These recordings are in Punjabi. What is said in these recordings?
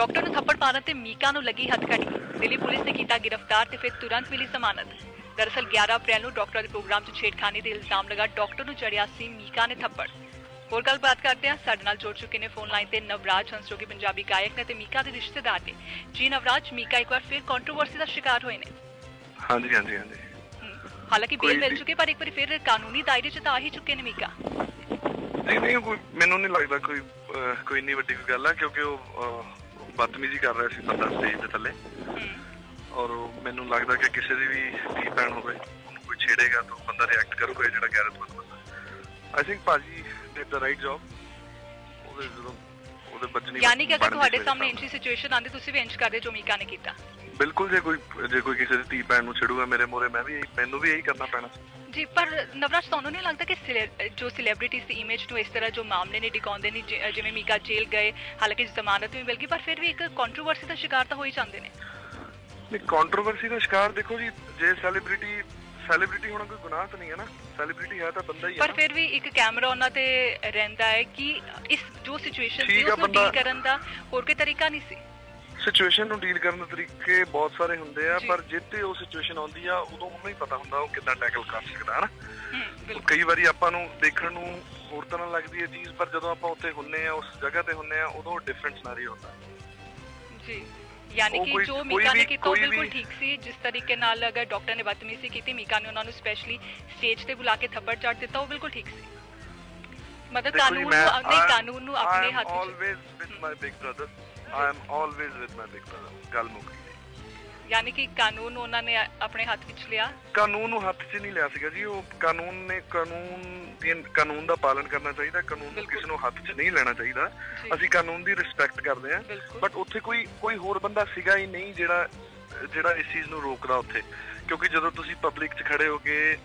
ਡਾਕਟਰ ਨੂੰ ਥੱਪੜ ਮਾਰਨ ਤੇ ਮੀਕਾ ਨੂੰ ਲੱਗੀ ਹੱਥਕੜੀ। ਦਿੱਲੀ ਪੁਲਿਸ ਨੇ ਕੀਤਾ ਗ੍ਰਿਫਤਾਰ ਤੇ ਫਿਰ ਤੁਰੰਤ ਮਿਲੀ ਜ਼ਮਾਨਤ ਦਰਅਸਲ 11 ਅਪ੍ਰੈਲ ਨੂੰ ਡਾਕਟਰ ਦੇ ਪ੍ਰੋਗਰਾਮ 'ਚ ਛੇੜਖਾਨੀ ਦੇ ਇਲਜ਼ਾਮ ਲਗਾ ਡਾਕਟਰ ਨੂੰ ਚੜਿਆ ਸੀ ਮੀਕਾ ਨੇ ਥੱਪੜ। ਹੋਰ ਗੱਲਬਾਤ ਕਰਦੇ ਹਾਂ ਸਾਡੇ ਨਾਲ ਜੁੜ ਚੁੱਕੇ ਨੇ ਫੋਨ ਲਾਈਨ ਤੇ ਨਵਰਾਜ ਹੰਸ ਜੋ ਕਿ ਪੰਜਾਬੀ ਗਾਇਕ ਨੇ ਤੇ ਮੀਕਾ ਦੇ ਰਿਸ਼ਤੇਦਾਰ ਨੇ। ਜੀ ਨਵਰਾਜ ਮੀਕਾ ਇੱਕ ਵਾਰ ਫਿਰ ਕੰਟਰੋਵਰਸੀ ਦਾ ਸ਼ਿਕਾਰ ਹੋਏ ਨੇ। ਹਾਂਜੀ ਹਾਂਜੀ ਹਾਂਜੀ। ਹਾਲਾਂਕਿ ਬੇਲ ਮਿਲ ਚੁੱਕੀ ਪਰ ਇੱਕ ਵਾਰੀ ਫਿਰ ਕਾਨੂੰਨੀ ਦਾਇਰੇ 'ਚ ਤਾਂ ਆ ਹੀ ਚੁੱਕੇ ਨੇ ਮੀਕਾ। ਨਹੀਂ ਨਹੀਂ ਕੋਈ ਮੈਨੂੰ ਨਹੀਂ ਲੱਗਦਾ ਕੋਈ ਕੋਈ ਇੰਨੀ ਵੱਡੀ ਗੱਲ ਆ ਕਿਉਂਕਿ ਉਹ ਬਦਤਮੀਜ਼ੀ ਕਰ ਰਿਹਾ ਸੀ ਬੰਦਾ ਸਟੇਜ ਦੇ ਥੱਲੇ। ਔਰ ਮੈਨੂੰ ਲੱਗਦਾ ਕਿ ਕਿਸੇ ਦੀ ਵੀ ਧੀ ਭੈਣ ਹੋਵੇ ਉਹਨੂੰ ਕੋਈ ਛੇੜੇਗਾ ਤਾਂ ਬੰਦਾ ਰਿਐਕਟ ਕਰੂਗਾ ਇਹ ਜਿਹੜਾ ਗੈਰਤਮੰਦ ਬੰਦਾ I think bhaji did the right job ਉਹਦੇ ਜਦੋਂ ਉਹਦੇ ਬੱਚਨੀ ਯਾਨੀ ਕਿ ਅਗਰ ਤੁਹਾਡੇ ਸਾਹਮਣੇ ਇੰਚੀ ਸਿਚੁਏਸ਼ਨ ਆਂਦੀ ਤੁਸੀਂ ਵੀ ਇੰਚ ਕਰਦੇ ਜੋ ਮੀਕਾ ਨੇ ਕੀਤਾ। ਬਿਲਕੁਲ ਜੇ ਕੋਈ ਜੇ ਕੋਈ ਕਿਸੇ ਦੀ ਧੀ ਭੈਣ ਨੂੰ ਛੇੜੂਗਾ ਮੇਰੇ ਮੋਰੇ ਮੈਂ ਵੀ ਮੈਨੂੰ ਵੀ ਇਹੀ ਕਰਨਾ ਪੈਣਾ ਜੀ ਪਰ ਨਵਰਾਜ ਤੁਹਾਨੂੰ ਨਹੀਂ ਲੱਗਦਾ ਕਿ ਜੋ ਸੈਲੀਬ੍ਰਿਟੀਜ਼ ਦੀ ਇਮੇਜ ਨੂੰ ਇਸ ਤਰ੍ਹਾਂ ਜੋ ਮਾਮਲੇ ਨੇ ਡਿਕਾਉਂਦੇ ਨੇ ਜਿਵੇਂ ਮੀਕਾ ਜੇਲ੍ਹ ਗਏ ਹਾਲਾਂਕਿ ਜ਼ਮਾਨਤ ਵੀ ਮਿਲ ਗਈ ਪਰ ਫਿਰ ਵੀ ਇੱਕ ਕੰਟਰੋਵਰਸੀ ਦਾ ਸ਼ਿਕਾਰ ਤਾਂ ਹੋ ਹੀ ਜਾਂਦੇ ਨੇ। ਨਹੀਂ ਕੰਟਰੋਵਰਸੀ ਦਾ ਸ਼ਿਕਾਰ ਦੇਖੋ ਜੀ ਜੇ ਸੈਲੀਬ੍ਰਿਟੀ ਸੈਲੀਬ੍ਰਿਟੀ ਹੋਣਾ ਕੋਈ ਗੁਨਾਹ ਤਾਂ ਨਹੀਂ ਹੈ ਨਾ। ਸੈਲੀਬ੍ਰਿਟੀ ਹੈ ਤਾਂ ਬੰਦਾ ਹੀ ਹੈ ਪਰ ਫਿਰ ਵੀ ਇੱਕ ਕੈਮਰਾ ਉਹਨਾਂ ਤੇ ਰਹਿੰਦਾ ਹੈ ਕਿ ਇਸ ਜੋ ਸਿਚੁਏਸ਼ਨ ਸੀ ਉਸ ਨੂੰ ਡੀਲ ਕਰਨ ਦਾ ਹੋਰ ਕੋਈ ਤਰੀਕਾ ਨਹੀਂ ਸੀ। ਸਿਚੁਏਸ਼ਨ ਨੂੰ ਡੀਲ ਕਰਨ ਦੇ ਤਰੀਕੇ ਬਹੁਤ ਸਾਰੇ ਹੁੰਦੇ ਆ। ਪਰ ਜਿੱਤੇ ਉਹ ਸਿਚੁਏਸ਼ਨ ਆਉਂਦੀ ਆ ਉਦੋਂ ਉਹਨੂੰ ਹੀ ਪਤਾ ਹੁੰਦਾ ਉਹ ਕਿੱਦਾਂ ਟੈਕਲ ਕਰ ਸਕਦਾ ਹੈ ਨਾ ਹਮ, ਬਿਲਕੁਲ। ਕਈ ਵਾਰੀ ਆਪਾਂ ਨੂੰ ਦੇਖਣ ਨੂੰ ਹੋਰ ਤਰ੍ਹਾਂ ਲੱਗਦੀ ਹੈ ਚੀਜ਼ ਪਰ ਜਦੋਂ ਆਪਾਂ ਉੱਥੇ ਹੁੰਨੇ ਆ ਉਸ ਜਗ੍ਹਾ ਤੇ ਹੁੰਨੇ ਆ ਉਦੋਂ ਡਿਫਰੈਂਟ ਸਿਨੈਰੀਓ ਹੁੰਦਾ। ਜੀ। ਯਾਨੀ ਕਿ ਜੋ ਮੀਕਾ ਨੇ ਕੀਤਾ ਬਿਲਕੁਲ ਠੀਕ ਸੀ। ਜਿਸ ਤਰੀਕੇ ਨਾਲ ਅਗਰ ਡਾਕਟਰ ਨੇ ਬਦਤਮੀਜ਼ੀ ਕੀਤੀ ਮੀਕਾ ਨੇ ਉਹਨਾਂ ਨੂੰ ਸਪੈਸ਼ਲੀ ਸਟੇਜ ਤੇ ਬੁਲਾ ਕੇ ਥੱਪੜ ਚੜ ਦਿੱਤਾ ਉਹ ਬਿਲਕੁਲ ਠੀਕ ਸੀ। ਮਤਲਬ ਕਾਨੂੰਨ ਨੂੰ am- ਕਾਨੂੰਨ ਨੂੰ ਆਪਣੇ ਹੱਥ ਵਿੱਚ। always with my big brother. I am always with my big brother. ਗੱਲ ਮੁੱਕ ਯਾਨੀ ਕਿ ਕਾਨੂੰਨ ਉਹਨਾਂ ਨੇ ਆਪਣੇ ਹੱਥ ਵਿੱਚ ਲਿਆ? ਕਾਨੂੰਨ ਨੂੰ ਹੱਥ 'ਚ ਨਹੀਂ ਲਿਆ ਸੀਗਾ ਜੀ। ਉਹ ਕਾਨੂੰਨ ਨੇ ਕਾਨੂੰਨ ਦੀ ਕਾਨੂੰਨ ਦਾ ਪਾਲਣ ਕਰਨਾ ਚਾਹੀਦਾ। ਕਾਨੂੰਨ ਨੂੰ। ਕਿਸੇ ਨੂੰ ਹੱਥ 'ਚ ਨਹੀਂ ਲੈਣਾ ਚਾਹੀਦਾ। ਅਸੀਂ ਕਾਨੂੰਨ ਦੀ ਰਿਸਪੈਕਟ ਕਰਦੇ ਹਾਂ। ਬਟ ਉੱਥੇ ਕੋਈ ਕੋਈ ਹੋਰ ਬੰਦਾ ਸੀਗਾ ਹੀ ਨਹੀਂ ਜਿਹੜਾ ਜਿਹੜਾ ਇਸ ਚੀਜ਼ ਨੂੰ ਰੋਕਦਾ ਉੱਥੇ। ਕਿਉਂਕਿ ਜਦੋਂ ਤੁਸੀਂ ਪਬਲਿਕ 'ਚ ਖੜੇ ਹੋ ਕੇ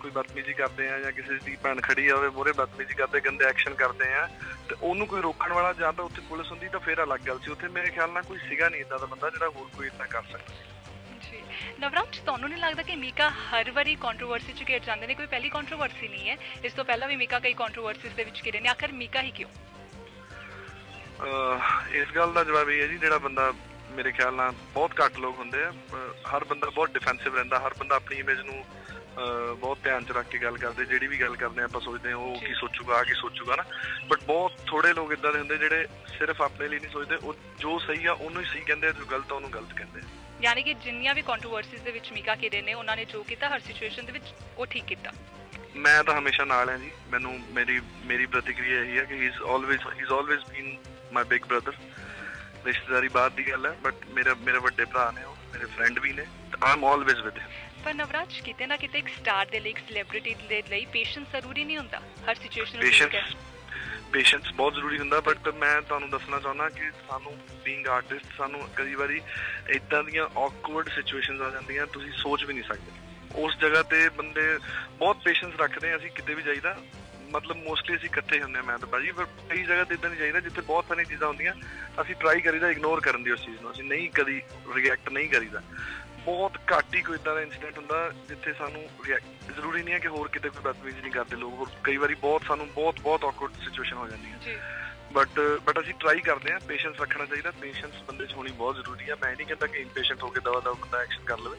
ਕੋਈ ਬਦਤਮੀਜ਼ੀ ਕਰਦੇ ਆ ਜਾਂ ਕਿਸੇ ਦੀ ਭੈਣ ਖੜੀ ਆ ਹੋਵੇ ਮੋਰੇ ਬਦਤਮੀਜ਼ੀ ਕਰਦੇ ਗੰਦੇ ਐਕਸ਼ਨ ਕਰਦੇ ਆ ਤੇ ਉਹਨੂੰ ਕੋਈ ਰੋਕਣ ਵਾਲਾ ਜਾਂ ਤਾਂ ਉੱਥੇ ਪੁਲਿਸ ਹੁੰਦੀ ਤਾਂ ਫੇਰ ਅਲੱਗ ਗੱਲ ਸੀ। ਉੱਥੇ ਮੇਰੇ ਖਿਆਲ ਨਾਲ ਕੋਈ ਸੀਗਾ ਨਹੀਂ ਇਦਾਂ ਦਾ ਬੰਦਾ ਜਿਹੜਾ ਹੋਰ ਕੋਈ ਇਦਾਂ ਕਰ ਸਕਦਾ। ਨਵਰਾਜ ਤੁਹਾਨੂੰ ਨਹੀਂ ਲੱਗਦਾ ਕਿ ਮੀਕਾ ਹਰ ਵਾਰੀ ਕੰਟਰੋਵਰਸੀ ਚ ਘਿਰ ਜਾਂਦੇ ਨੇ? ਕੋਈ ਪਹਿਲੀ ਕੰਟਰੋਵਰਸੀ ਨਹੀਂ ਹੈ। ਇਸ ਤੋਂ ਪਹਿਲਾਂ ਵੀ ਮੀਕਾ ਕਈ ਕੰਟਰੋਵਰਸੀਜ਼ ਦੇ ਵਿੱਚ ਘਿਰੇ ਨੇ। ਆਖਰ ਮੀਕਾ ਹੀ ਕਿਉਂ? ਇਸ ਗੱਲ ਦਾ ਜਵਾਬ ਇਹ ਹੈ ਜੀ ਜਿਹੜਾ ਬੰਦਾ ਮੇਰੇ ਖਿਆਲ ਨਾਲ ਬਹੁਤ ਘੱਟ ਲੋਕ ਹੁੰਦੇ ਆ। ਹਰ ਬੰਦਾ ਬਹੁਤ ਡਿਫੈਂਸਿਵ ਰਹਿੰਦਾ ਹਰ ਬੰਦਾ ਆਪਣੀ ਇਮੇਜ ਨੂੰ ਬਹੁਤ ਧਿਆਨ ਚ ਰੱਖ ਕੇ ਗੱਲ ਕਰਦੇ ਜਿਹੜੀ ਵੀ ਗੱਲ ਕਰਦੇ ਆਪਾਂ ਸੋਚਦੇ ਆ ਉਹ। ਕੀ ਸੋਚੂਗਾ ਆ ਕੀ ਸੋਚੂਗਾ ਨਾ। ਬਟ ਬਹੁਤ ਥੋੜੇ ਲੋਕ ਇਦਾਂ ਦੇ ਹੁੰਦੇ ਜਿਹੜੇ ਸਿਰਫ ਆਪਣੇ ਲਈ ਨਹੀਂ ਸੋਚਦੇ ਉਹ ਜੋ ਸਹੀ ਆ ਉਹਨੂੰ ਹੀ ਸਹੀ ਕਹਿੰਦੇ ਆ ਜੋ ਗਲਤ ਆ ਉਹਨੂੰ ਗਲਤ ਕਹਿੰਦੇ ਆ। ਯਾਨੀ ਕਿ ਜਿੰਨੀਆਂ ਵੀ ਕੰਟਰੋਵਰਸੀਜ਼ ਦੇ ਵਿੱਚ ਮੀਕਾ ਘਿਰੇ ਨੇ ਉਹਨਾਂ ਨੇ ਜੋ ਕੀਤਾ ਹਰ ਸਿਚੁਏਸ਼ਨ ਦੇ ਵਿੱਚ ਉਹ ਠੀਕ ਕੀਤਾ। ਮੈਂ ਤਾਂ ਹਮੇਸ਼ਾ ਨਾਲ ਹਾਂ ਜੀ। ਮੈਨੂੰ ਮੇਰੀ ਮੇਰੀ ਪ੍ਰਤੀਕਿਰਿਆ ਇਹੀ ਹੈ ਕਿ he is always he is always been my big brother ਰਿਸ਼ਤੇਦਾਰੀ ਬਾਤ ਦੀ ਗੱਲ ਹੈ ਬਟ ਮੇਰਾ ਮੇਰੇ ਵੱਡੇ ਭਰਾ ਨੇ ਉਹ ਮੇਰੇ ਫਰੈਂਡ ਵੀ ਨੇ। I am always with him ਪਰ ਨਵਰਾਜ, ਕਿਤੇ ਨਾ ਕਿਤੇ ਇੱਕ ਸਟਾਰ ਦੇ ਲਈ, ਇੱਕ ਸੈਲੀਬ੍ਰਿਟੀ ਦੇ ਲਈ ਪੇਸ਼ੈਂਸ ਜ਼ਰੂਰੀ ਨਹੀਂ ਹੁੰਦਾ। ਹਰ ਸਿਚੁਏਸ਼ਨ ਨੂੰ ਠੀਕ ਹੈ। ਪੇਸ਼ੈਂਸ ਬਹੁਤ ਜ਼ਰੂਰੀ ਹੁੰਦਾ ਬਟ ਮੈਂ ਤੁਹਾਨੂੰ ਦੱਸਣਾ ਚਾਹੁੰਦਾ ਕਿ ਸਾਨੂੰ ਬੀਇੰਗ ਆਰਟਿਸਟ ਸਾਨੂੰ ਕਈ ਵਾਰੀ ਇਦਾਂ ਦੀਆਂ ਔਕਵਰਡ ਸਿਚੁਏਸ਼ਨਸ ਆ ਜਾਂਦੀਆਂ, ਤੁਸੀਂ ਸੋਚ ਵੀ ਨਹੀਂ ਸਕਦੇ। ਉਸ ਜਗ੍ਹਾ ਤੇ ਬੰਦੇ ਬਹੁਤ ਪੇਸ਼ੈਂਸ ਰੱਖਦੇ ਆ ਅਸੀਂ ਕਿਤੇ ਵੀ ਜਾਈਦਾ। ਮਤਲਬ ਮੋਸਟਲੀ ਅਸੀਂ ਇਕੱਠੇ ਹੁੰਦੇ ਆ ਮੈਂ ਤਾਂ ਬਾਜੀ ਪਰ ਕਈ ਜਗ੍ਹਾ ਤੇ ਇਦਾਂ ਨਹੀਂ ਜਾਈਦਾ, ਜਿੱਥੇ ਬਹੁਤ ਸਾਰੀਆਂ ਚੀਜ਼ਾਂ ਹੁੰਦੀਆਂ, ਅਸੀਂ ਟਰਾਈ ਕਰੀਦਾ ਇਗਨੋਰ ਕਰਨ ਦੀ ਉਸ ਚੀਜ਼ ਨੂੰ। ਅਸੀਂ ਨਹੀਂ ਕਦੀ ਰਿਐਕਟ ਨਹੀਂ ਕਰੀਦਾ। ਬਹੁਤ ਘੱਟ ਹੀ ਕੋਈ ਇਦਾਂ ਦਾ ਇਨਸੀਡੈਂਟ ਹੁੰਦਾ ਜਿੱਥੇ ਸਾਨੂੰ ਜ਼ਰੂਰੀ ਨਹੀਂ ਹੈ ਕਿ ਹੋਰ ਕਿਤੇ ਕੋਈ ਬਦਤਮੀਜ਼ੀ ਨਹੀਂ ਕਰਦੇ ਲੋਕ ਹੋਰ ਕਈ ਵਾਰੀ ਬਹੁਤ ਸਾਨੂੰ ਬਹੁਤ ਬਹੁਤ ਔਕਵਰਡ ਸਿਚੁਏਸ਼ਨ ਹੋ ਜਾਂਦੀ ਹੈ ਜੀ। ਬਟ ਬਟ ਅਸੀਂ ਟਰਾਈ ਕਰਦੇ ਹਾਂ ਪੇਸ਼ੈਂਸ ਰੱਖਣਾ ਚਾਹੀਦਾ ਪੇਸ਼ੈਂਸ ਬੰਦੇ 'ਚ ਹੋਣੀ ਬਹੁਤ ਜ਼ਰੂਰੀ ਹੈ। ਮੈਂ ਨਹੀਂ ਕਹਿੰਦਾ ਕਿ ਇੰਪੇਸ਼ੈਂਟ ਹੋ ਕੇ ਦਵਾ ਦਵਾ ਬੰਦਾ ਐਕਸ਼ਨ ਕਰ ਲਵੇ।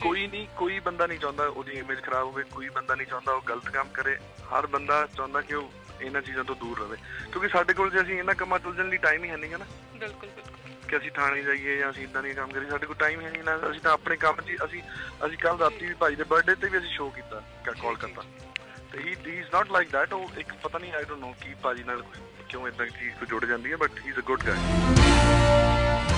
ਕੋਈ ਨਹੀਂ ਕੋਈ ਬੰਦਾ ਨਹੀਂ ਚਾਹੁੰਦਾ ਉਹਦੀ ਇਮੇਜ ਖਰਾਬ ਹੋਵੇ ਕੋਈ ਬੰਦਾ ਨਹੀਂ ਚਾਹੁੰਦਾ ਉਹ ਗਲਤ ਕੰਮ ਕਰੇ। ਹਰ ਬੰਦਾ ਚਾਹੁੰਦਾ ਕਿ ਉਹ ਇਹਨਾਂ ਚੀਜ਼ਾਂ ਤੋਂ ਦੂਰ ਰਹੇ। ਕਿਉਂਕਿ ਸਾਡੇ ਕੋਲ ਜੇ ਅਸੀਂ ਇਹਨਾਂ ਕੰਮਾਂ ਉਲਝਣ ਲਈ ਟਾਈਮ ਹੀ ਹੈ ਨਹੀਂਗਾ ਨਾ। ਬਿਲਕੁਲ ਬਿਲਕੁਲ। ਕਿ ਅਸੀਂ ਥਾਣੇ ਜਾਈਏ ਜਾਂ ਅਸੀਂ ਇਦਾਂ ਨਹੀਂ ਕੰਮ ਕਰੀਏ ਸਾਡੇ ਕੋਲ ਟਾਈਮ ਹੈ ਨਹੀਂ ਨਾ। ਅਸੀਂ ਤਾਂ ਆਪਣੇ ਕੰਮ 'ਚ ਅਸੀਂ ਅਸੀਂ ਕੱਲ ਰਾਤੀ ਵੀ ਭਾਈ ਦੇ ਬਰਥਡੇ ਤੇ ਵੀ ਅਸੀਂ ਸ਼ੋਅ ਕੀਤਾ ਕਾਲ ਕਰਤਾ। ਤੇ he he is not like that ਉਹ ਇੱਕ ਪਤਾ ਨਹੀਂ ਆਈ ਡੋਨਟ ਨੋ ਕੀ ਭਾਜੀ ਨਾਲ ਕਿਉਂ ਇਦਾਂ ਦੀ ਚੀਜ਼ ਕੋਈ ਜੁੜ ਜਾਂਦੀ ਹੈ but he is a good guy